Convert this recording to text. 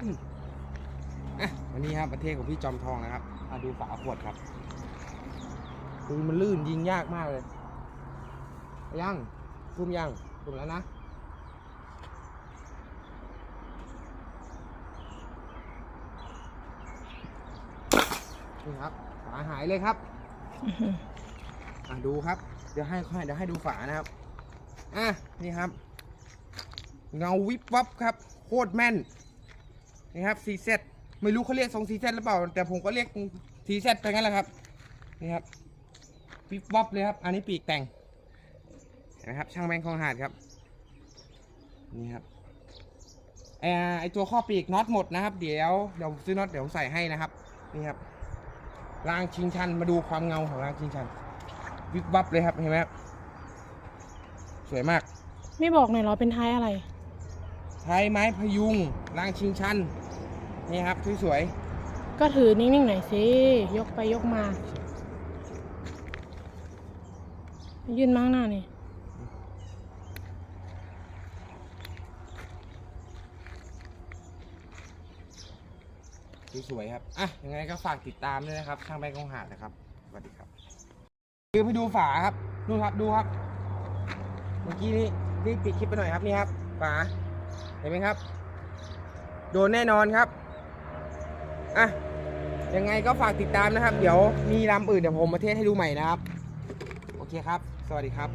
อืมอะวันนี้ครับประเทศของพี่จอมทองนะครับมาดูฝาขวดครับดูมันลื่นยิงยากมากเลยยังคุมยังคุมแล้วนะนี่ครับฝาหายเลยครับอะดูครับ เดี๋ยวให้ให้เดี๋ยวให้ดูฝานะครับอะนี่ครับ เงาวิบวับครับ โคตรแม่น นี่ครับซีเซไม่รู้เขาเรียกทรงซีเซหรือเปล่า แต่ผมก็เรียกซีเซไปงั้นแหละครับนี่ครับวิบวับเลยครับ อันนี้ปีกแต่งนไหมครับช่างแมงคลองหาดครับนี่ครับเอ่อไอตัวข้อปีกน็อตหมดนะครับ เดี๋ยวเดี๋ยวซื้อน็อตเดี๋ยวใส่ให้นะครับนี่ครับรางชิงชันมาดูความเงาของรางชิงชันวิบวับเลยครับเห็นไหมครับสวยมาก ไม่บอกหน่อยเหรอเป็นท้ายอะไร ใช้ไม้พยุงรางชิงชันนี่ครับสวยก็ถือนิ่งๆหน่อยสิ ยกไปยกมา ยื่นมาข้างหน้านี่ ๆสวยๆครับอะยังไงก็ฝากติดตามด้วยนะครับ ช่างแบงคงหาดนะครับสวัสดีครับคือไปดูฝาครับดูครับดูครับ เมื่อกี้นี้นี่ปิดคลิปไปหน่อยครับนี่ครับฝาเห็นไหมครับ โดนแน่นอนครับอะยังไงก็ฝากติดตามนะครับ เดี๋ยวมีลำอื่นเดี๋ยวผมมาเทสให้ดูใหม่นะครับ โอเคครับ สวัสดีครับ